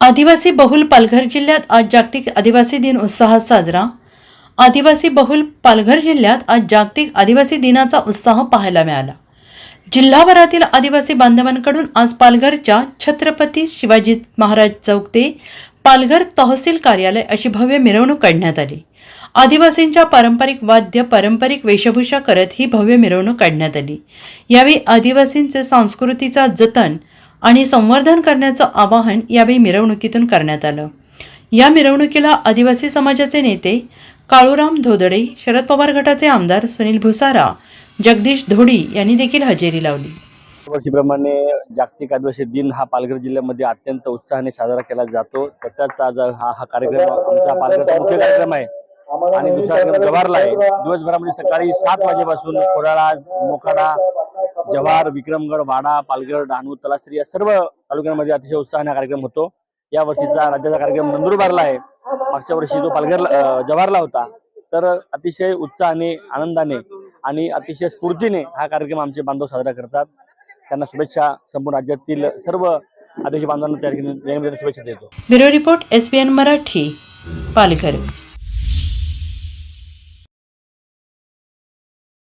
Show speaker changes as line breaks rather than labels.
आदिवासी बहुल पालघर जिल्ह्यात आज जागतिक आदिवासी दिन उत्साहात साजरा. आदिवासी बहुल पालघर जिल्ह्यात आज जागतिक आदिवासी दिनाचा उत्साह पाहायला मिळाला. जिल्हाभरातील आदिवासी बांधवांकडून आज पालघरच्या छत्रपती शिवाजी महाराज चौक ते पालघर तहसील कार्यालय अशी भव्य मिरवणूक काढण्यात आली. आदिवासींच्या पारंपरिक वाद्य पारंपरिक वेशभूषा करत ही भव्य मिरवणूक काढण्यात आली. यावेळी आदिवासींचे संस्कृतीचा जतन आणि संवर्धन करण्याचं आवाहन यावेळी मिरवणुकीतून करण्यात आलं. या मिरवणुकीला आदिवासी समाजाचे नेते काळूराम धोदडे शरद पवार गटाचे आमदार सुनील भुसारा जगदीश धोडी यांनी देखील हजेरी लावली.
वर्षीप्रमाणे जागतिक आदिवासी दिन हा पालघर जिल्ह्यामध्ये अत्यंत उत्साहाने साजरा केला जातो. त्याचाच आज हा हा कार्यक्रम आमचा पालघरचा मुख्य कार्यक्रम आहे. आणि दुसरा कार्यक्रम जव्हारला आहे. दिवसभरामध्ये सकाळी सात वाजेपासून कोराळा मोखाडा जव्हार विक्रमगड वाडा पालघर डहाणू तलासरी या सर्व तालुक्यांमध्ये अतिशय उत्साहाने कार्यक्रम होतो. या वर्षीचा राज्याचा कार्यक्रम नंदुरबारला आहे. मागच्या वर्षी जो पालघर जव्हारला होता तर अतिशय उत्साहाने आनंदाने आणि अतिशय स्फूर्तीने हा कार्यक्रम आमचे बांधव साजरा करतात. त्यांना शुभेच्छा संपूर्ण राज्यातील सर्व आदिवासी बांधवांना त्या शुभेच्छा देतो.
Bureau report S Marathi Palghar.